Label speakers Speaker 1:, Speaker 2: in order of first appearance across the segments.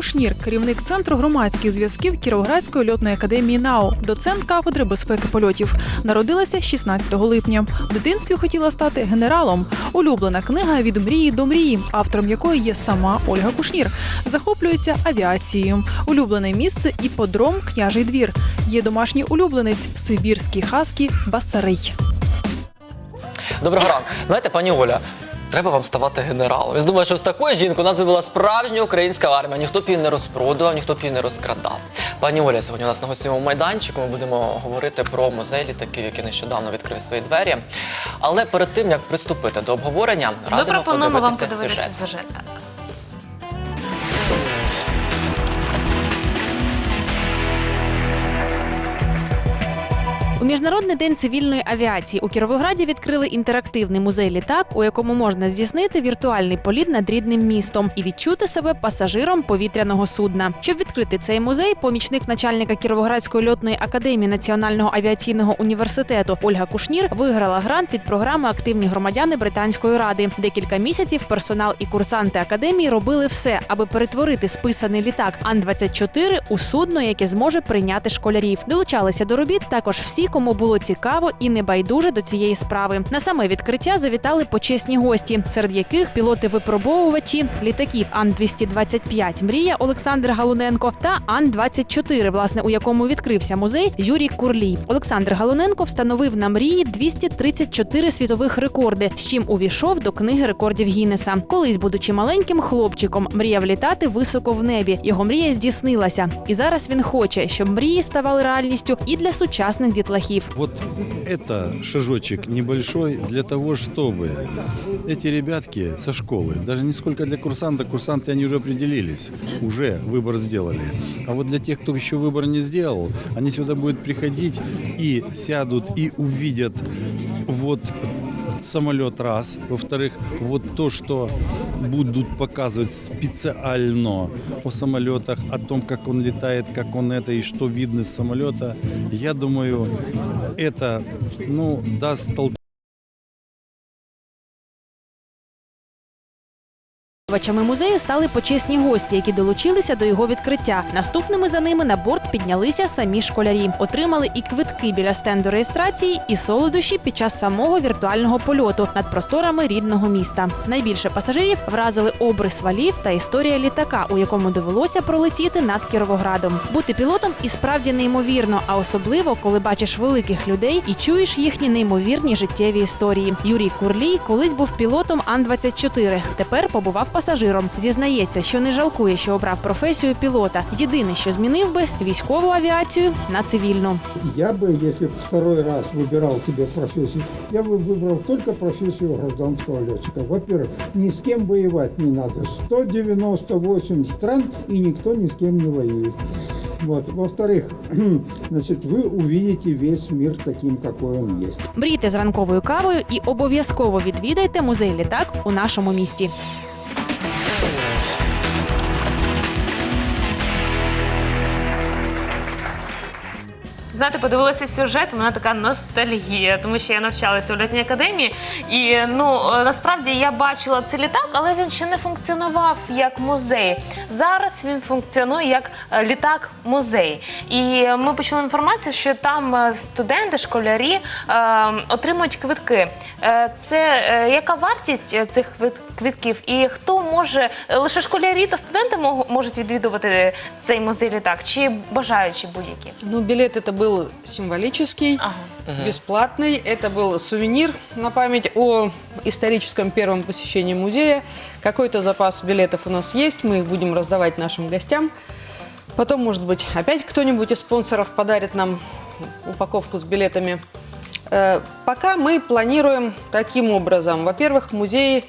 Speaker 1: Кушнір, керівник центру громадських зв'язків Кіровоградської льотної академії НАУ, доцент кафедри безпеки польотів. Народилася 16 липня. В дитинстві хотіла стати генералом. Улюблена книга від мрії до мрії, автором якої є сама Ольга Кушнір. Захоплюється авіацією. Улюблене місце іподром Княжий двір. Є домашній улюбленець Сибірський хаскі Басарий.
Speaker 2: Доброго ранку. Знаєте, пані Оля, треба вам ставати генералом. Я думаю, що з такою жінкою у нас би була справжня українська армія. Ніхто б її не розпродував, ніхто б її не розкрадав. Пані Оля, сьогодні у нас на гостєвому майданчику. Ми будемо говорити про музей літаків, який нещодавно відкрив свої двері. Але перед тим як приступити до обговорення,
Speaker 3: Ми
Speaker 2: радимо
Speaker 3: пропонуємо вам
Speaker 2: подивитися
Speaker 3: подивитися
Speaker 2: сюжет.
Speaker 3: сюжет. Так.
Speaker 4: Міжнародний день цивільної авіації у Кіровограді відкрили інтерактивний музей літак, у якому можна здійснити віртуальний політ над рідним містом і відчути себе пасажиром повітряного судна. Щоб відкрити цей музей, помічник начальника Кіровоградської льотної академії Національного авіаційного університету Ольга Кушнір виграла грант від програми Активні громадяни Британської ради. Декілька місяців персонал і курсанти академії робили все, аби перетворити списаний літак Ан-24 у судно, яке зможе прийняти школярів. Долучалися до робіт також всі, кому було цікаво і небайдуже до цієї справи. На саме відкриття завітали почесні гості, серед яких пілоти-випробовувачі літаків Ан-225 Мрія Олександр Галуненко та Ан-24, власне, у якому відкрився музей Юрій Курлій. Олександр Галуненко встановив на мрії 234 світових рекорди, з чим увійшов до книги рекордів Гіннеса. Колись, будучи маленьким хлопчиком, мріяв літати високо в небі. Його мрія здійснилася, і зараз він хоче, щоб мрії ставали реальністю і для сучасних дітлахів.
Speaker 5: Вот это шажочек небольшой для того, чтобы эти ребятки со школы, даже не сколько для курсанта, курсанты они уже определились, уже выбор сделали. А вот для тех, кто еще выбор не сделал, они сюда будут приходить и сядут и увидят вот самолет раз, во-вторых, вот то, что будут показывать специально о самолетах, о том, как он летает, как он это и что видно с самолета, я думаю, это ну, даст толчок
Speaker 4: Відвідувачами музею стали почесні гості, які долучилися до його відкриття. Наступними за ними на борт піднялися самі школярі. Отримали і квитки біля стенду реєстрації, і солодощі під час самого віртуального польоту над просторами рідного міста. Найбільше пасажирів вразили обрис валів та історія літака, у якому довелося пролетіти над Кіровоградом. Бути пілотом і справді неймовірно, а особливо коли бачиш великих людей і чуєш їхні неймовірні життєві історії. Юрій Курлій колись був пілотом Ан-24, тепер побував пасажиром. Зізнається, що не жалкує, що обрав професію пілота. Єдине, що змінив би військову авіацію на цивільну.
Speaker 6: Я бы, если бы второй раз выбирал себе профессию, я бы выбрал только профессию гражданского летчика. Во-первых, ни с кем воевать не надо. 198 стран и никто ни с кем не воюет. Вот. Во-вторых, значит, вы увидите весь мир таким, какой он есть.
Speaker 4: Мрійте з ранковою кавою і обов'язково відвідайте музей літак у нашому місті.
Speaker 3: Знаєте, подивилася сюжет, мене така ностальгія, тому що я навчалася у літній академії. І ну насправді я бачила цей літак, але він ще не функціонував як музей. Зараз він функціонує як е, літак-музей. І ми почули інформацію, що там е, студенти, школярі е, отримують квитки. Е, Це е, яка вартість е, цих квит- квитків? І хто може лише школярі та студенти можуть відвідувати цей музей літак, чи бажаючі будь-які?
Speaker 7: Ну, билет это был символический,
Speaker 3: Ага.
Speaker 7: бесплатный. Это был сувенир на память о историческом первом посещении музея. Какой-то запас билетов у нас есть, мы их будем раздавать нашим гостям. Потом, может быть, опять кто-нибудь из спонсоров подарит нам упаковку с билетами. Э, Пока мы планируем таким образом. Во-первых, музей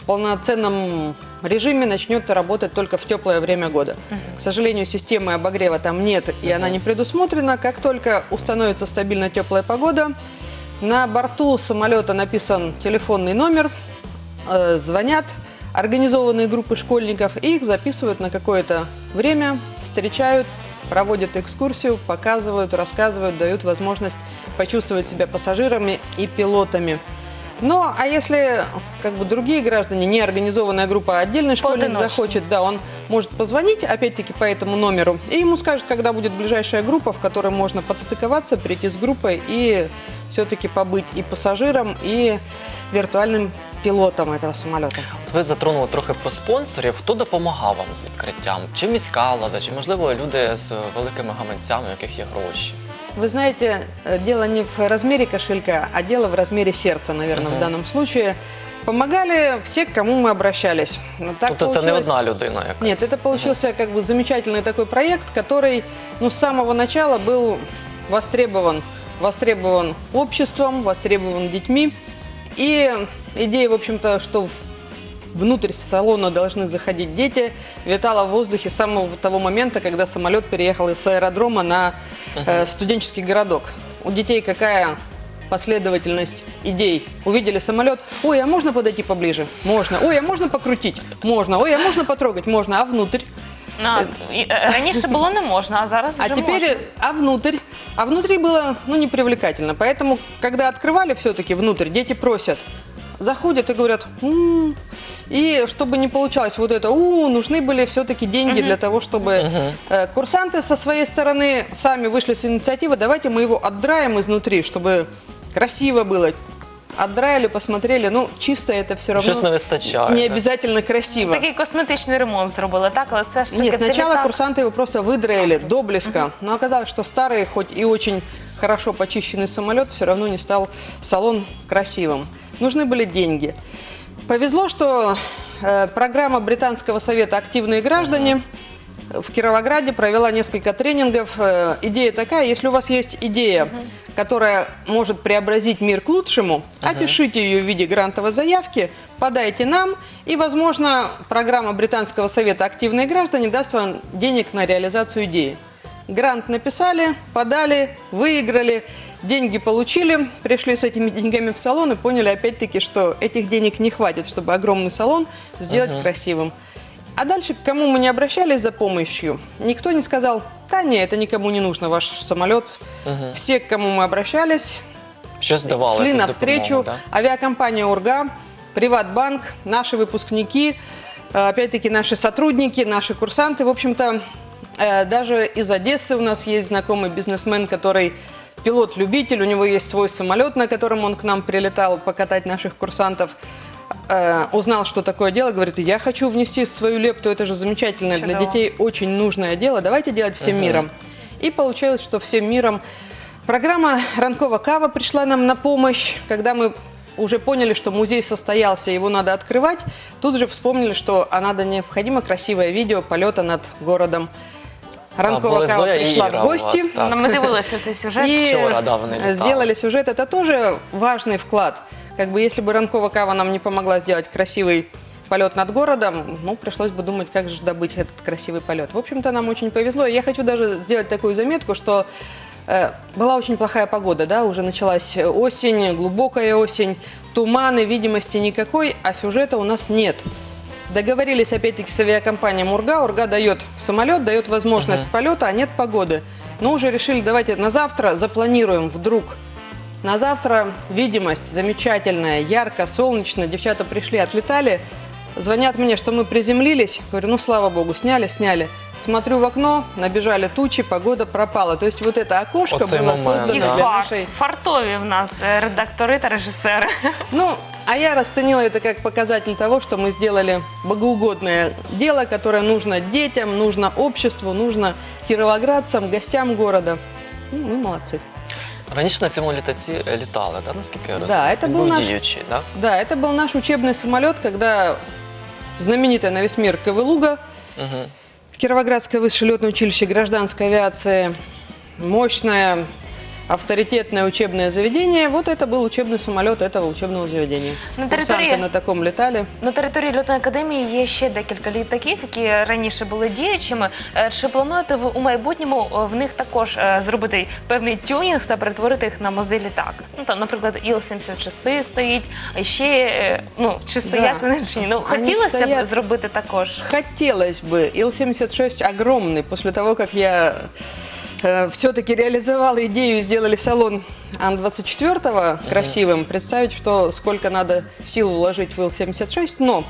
Speaker 7: в полноценном режиме начнет работать только в теплое время года. К сожалению, системы обогрева там нет, и она не предусмотрена. Как только установится стабильно теплая погода, на борту самолета написан телефонный номер, э, звонят организованные группы школьников и их записывают на какое-то время, встречают, проводят экскурсию, показывают, рассказывают, дают возможность почувствовать себя пассажирами и пилотами. Но, а если как бы другие граждане, не организованная группа, отдельный школьник захочет, да, он может позвонить, опять-таки, по этому номеру, и ему скажут, когда будет ближайшая группа, в которой можно подстыковаться, прийти с группой и все-таки побыть и пассажиром, и виртуальным пілотом этого самолета.
Speaker 2: От Ви затронули трохи про спонсорів. Хто допомагав вам з відкриттям? Чи міська влада, чи можливо люди з великими гаманцями, у яких є гроші?
Speaker 7: Вы знаете, э, дело не в размере кошелька, а дело в размере сердца, наверное,
Speaker 2: Мгм.
Speaker 7: в данном случае. Помогали все, к кому мы обращались. Ну, Так
Speaker 2: тобто це не
Speaker 7: получилось-
Speaker 2: одна людина якась?
Speaker 7: Нет, это получился как бы замечательный такой проект, который ну, с самого начала был востребован, востребован обществом, востребован детьми. И идея, в общем-то, что внутрь салона должны заходить дети, витала в воздухе с самого того момента, когда самолет переехал из аэродрома на э, студенческий городок. У детей какая последовательность идей. Увидели самолет, ой, а можно подойти поближе? Можно. Ой, а можно покрутить? Можно. Ой, а можно потрогать? Можно. А внутрь?
Speaker 3: А, і, е, раніше було не можна, а зараз вже
Speaker 7: А теперь,
Speaker 3: можна.
Speaker 7: а внутрь? А внутри было, ну, непривлекательно. Поэтому, когда открывали все-таки внутрь, дети просят, заходят и говорят, «М». и чтобы не получалось вот это, у, нужны были все-таки деньги для того, чтобы э, курсанты со своей стороны сами вышли с инициативы, давайте мы его отдраем изнутри, чтобы красиво было. Отдраили, посмотрели, ну, чисто это все равно
Speaker 2: Щось не вистачає.
Speaker 7: не обязательно красиво.
Speaker 3: Такий косметичний ремонт зробили, так? Але все ж таки
Speaker 7: Нет,
Speaker 3: це
Speaker 7: сначала
Speaker 3: літак.
Speaker 7: курсанты его просто выдраили до блеска, но оказалось, что старый, хоть и очень хорошо почищенный самолет, все равно не стал салон красивым. Нужны были деньги. Повезло, что э, программа Британского совета «Активные граждане» в Кировограде провела несколько тренингов. Э, Идея такая, если у вас есть идея, которая может преобразить мир к лучшему, опишите ее в виде грантовой заявки, подайте нам, и, возможно, программа Британского совета «Активные граждане» даст вам денег на реализацию идеи. Грант написали, подали, выиграли, деньги получили, пришли с этими деньгами в салон и поняли опять-таки, что этих денег не хватит, чтобы огромный салон сделать красивым. А дальше, к кому мы не обращались за помощью, никто не сказал, да не, это никому не нужно, ваш самолет. Все, к кому мы обращались,
Speaker 2: давали.
Speaker 7: шли навстречу.
Speaker 2: да?
Speaker 7: Авиакомпания «Урга», «Приватбанк», наши выпускники, э, опять-таки наши сотрудники, наши курсанты. В общем-то, э, даже из Одессы у нас есть знакомый бизнесмен, который пилот-любитель, у него есть свой самолет, на котором он к нам прилетал покатать наших курсантов. Э, Узнал, что такое дело, говорит, я хочу внести свою лепту, это же замечательное для
Speaker 3: Чудово.
Speaker 7: детей очень нужное дело, давайте делать всем миром. И получилось, что всем миром Программа «Ранкова кава» пришла нам на помощь, когда мы уже поняли, что музей состоялся, его надо открывать. Тут же вспомнили, что а надо необходимо красивое видео полета над городом. Ранкова кава
Speaker 2: і
Speaker 7: пришла в гости.
Speaker 2: вас, так.
Speaker 3: Ну, Ми дивилися цей сюжет.
Speaker 7: И
Speaker 2: да, налетали.
Speaker 7: сделали сюжет. Это тоже важный вклад. Как бы если бы Ранкова кава нам не помогла сделать красивый полет над городом, ну, пришлось бы думать, как же добыть этот красивый полет. В общем-то, нам очень повезло. И я хочу даже сделать такую заметку, что э, была очень плохая погода, да, уже началась осень, глубокая осень, туманы, видимости никакой, а сюжета у нас нет. Договорились опять-таки с авиакомпанией Урга. Урга дает самолет, дает возможность полета, а нет погоды. Но уже решили, давайте на завтра запланируем вдруг. На завтра видимость замечательная, ярко, солнечно. Девчата пришли, отлетали. Звонят мне, что мы приземлились. Говорю, ну слава богу, сняли, сняли. Смотрю в окно, набежали тучи, погода пропала. То есть вот это окошко
Speaker 2: Оцей
Speaker 7: было
Speaker 2: момент,
Speaker 7: создано
Speaker 3: І
Speaker 2: да.
Speaker 7: для
Speaker 3: фарт.
Speaker 7: нашей
Speaker 3: Фартові в нас е, редактори та режисери.
Speaker 7: Ну, а я расценила это как показатель того, что мы сделали богоугодное дело, которое нужно детям, нужно обществу, нужно кировоградцам, гостям города. Ну, мы молодцы.
Speaker 2: Раніше на цьому літаці е, літали, да, наскільки я
Speaker 7: Да,
Speaker 2: розумію?
Speaker 7: це
Speaker 2: Він
Speaker 7: був
Speaker 2: був
Speaker 7: наш-
Speaker 2: діючий, да?
Speaker 7: Да, это был наш учебный самолет, когда знаменитая на весь мир КВЛУГа,
Speaker 2: Угу.
Speaker 7: Кировоградское высшее летное училище гражданской авиации, мощное, авторитетное учебное заведение. Вот это был учебный самолет этого учебного заведения.
Speaker 3: На
Speaker 7: Курсанты
Speaker 3: территории-
Speaker 7: на таком летали.
Speaker 3: На території льотної академії є ще декілька літаків, які раніше були діючими. Е, Чи плануєте ви у майбутньому е, в них також е, зробити певний тюнінг та перетворити їх на музей літак? Ну там, наприклад, Іл-76 стоїть, а ще е, ну чи стоять
Speaker 7: Да.
Speaker 3: вони чи ні? Ну
Speaker 7: Вони
Speaker 3: хотілося б
Speaker 7: стоять.
Speaker 3: зробити також.
Speaker 7: Хотелось бы. Ил-76 огромный. После того, как я все-таки реализовала идею и сделали салон Ан-24 красивым, представить, что сколько надо сил вложить в Ил-76, но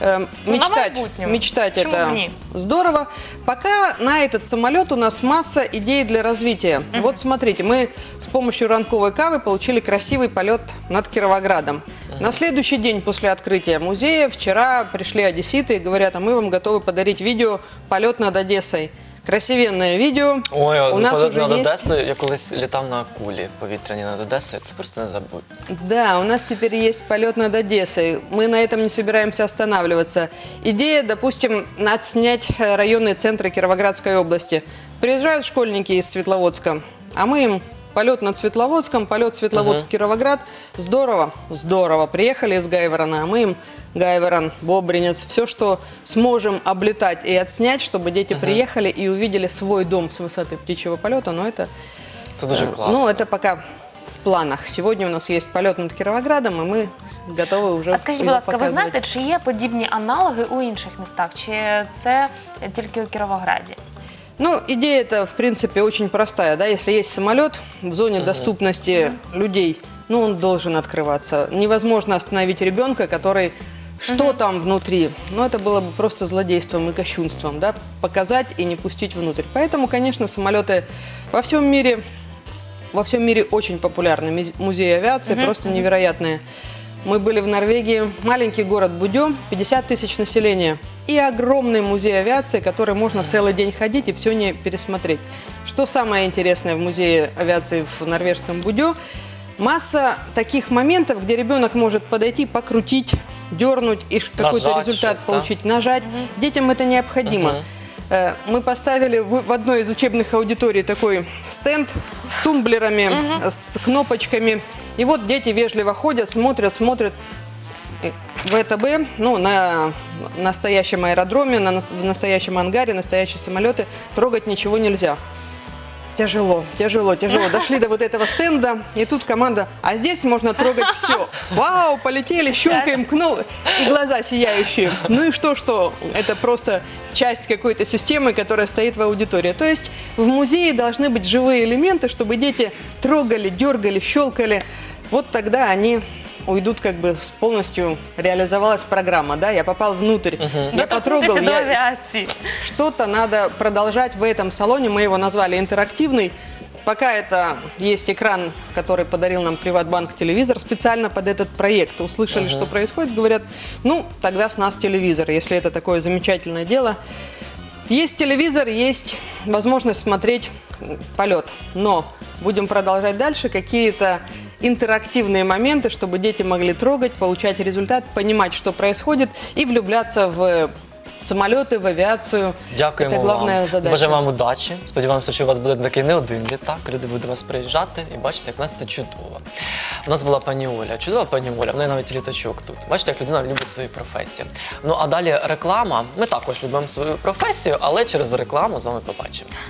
Speaker 7: э,
Speaker 3: Ну,
Speaker 7: мечтать, мечтать
Speaker 3: Почему
Speaker 7: это
Speaker 3: бы не?
Speaker 7: здорово. Пока на этот самолет у нас масса идей для развития. Вот смотрите, мы с помощью ранковой кавы получили красивый полет над Кировоградом. На следующий день после открытия музея вчера пришли одесситы и говорят, а мы вам готовы подарить видео «Полет над Одессой». Красивенное видео.
Speaker 2: Ой,
Speaker 7: у нас
Speaker 2: полет
Speaker 7: уже
Speaker 2: над
Speaker 7: есть
Speaker 2: Одесою, я колись літав на кулі повітряні над Одесою, це просто незабутньо.
Speaker 7: Да, у нас теперь есть полет над Одессой. Мы на этом не собираемся останавливаться. Идея, допустим, отснять э, районные центры Кировоградской области. Приезжают школьники из Светловодска, а мы им полет над Светловодском, полет Светловодск-Кировоград. Здорово, здорово. Приехали из Гайворона, а мы им Гайворон, Бобринец, все, что сможем облетать и отснять, чтобы дети приехали и увидели свой дом с высоты птичьего полета. Но это
Speaker 2: Це дуже
Speaker 7: Э,
Speaker 2: класно.
Speaker 7: Ну, это пока в планах. Сегодня у нас есть полет над Кировоградом, и мы готовы уже
Speaker 3: А скажіть, будь
Speaker 7: его
Speaker 3: ласка, ви
Speaker 7: показывать.
Speaker 3: знаєте, чи є подібні аналоги у інших містах, чи це тільки у Кіровограді?
Speaker 7: Ну, идея это, в принципе, очень простая. Да? Если есть самолет в зоне доступности людей, ну, он должен открываться. Невозможно остановить ребенка, который что там внутри? Ну, это было бы просто злодейством и кощунством, да, показать и не пустить внутрь. Поэтому, конечно, самолеты во всем мире, во всем мире очень популярны. Муз- Музеи авиации просто невероятные. Мы были в Норвегии, маленький город Будё, 50 тысяч населения. И огромный музей авиации, который можно целый день ходить и все не пересмотреть. Что самое интересное в музее авиации в норвежском Будё? Масса таких моментов, где ребенок может подойти, покрутить, дернуть и какой-то результат
Speaker 2: что-то, да?
Speaker 7: получить, нажать. Детям это необходимо. Э, Мы поставили в в одной из учебных аудиторий такой стенд с тумблерами, с кнопочками. И вот дети вежливо ходят, смотрят, смотрят. ВТБ, ну, на настоящем аэродроме, на в настоящем ангаре, настоящие самолеты, трогать ничего нельзя. Тяжело, тяжело, тяжело. Дошли до вот этого стенда, и тут команда, а здесь можно трогать все. Вау, полетели, щелкаем, кну, и глаза сияющие. Ну и что, что? Это просто часть какой-то системы, которая стоит в аудитории. То есть в музее должны быть живые элементы, чтобы дети трогали, дергали, щелкали. Вот тогда они уйдут как бы с- полностью реализовалась программа, да, я попал внутрь, я потрогал,
Speaker 3: Доторкнутися до
Speaker 7: я,
Speaker 3: авіації.
Speaker 7: что-то надо продолжать в этом салоне. Мы его назвали интерактивный. Пока это есть экран, который подарил нам Приватбанк телевизор специально под этот проект. Услышали, что происходит, говорят, ну, тогда с нас телевизор, если это такое замечательное дело. Есть телевизор, есть возможность смотреть м, полет. Но будем продолжать дальше. Какие-то интерактивные моменты, чтобы дети могли трогать, получать результат, понимать, что происходит, и влюбляться в самолеты, в авиацию.
Speaker 2: Дякуємо
Speaker 7: Это главная
Speaker 2: вам.
Speaker 7: задача.
Speaker 2: Бажаємо вам удачі. Сподіваємося, що у вас буде такий не один літак. Люди будуть до вас приїжджати і бачите, як у нас все чудово. У нас була пані Оля, чудова пані Оля, в неї навіть літачок тут. Бачите, як людина любить свою професію. Ну а далі реклама. Ми також любимо свою професію, але через рекламу з вами побачимось.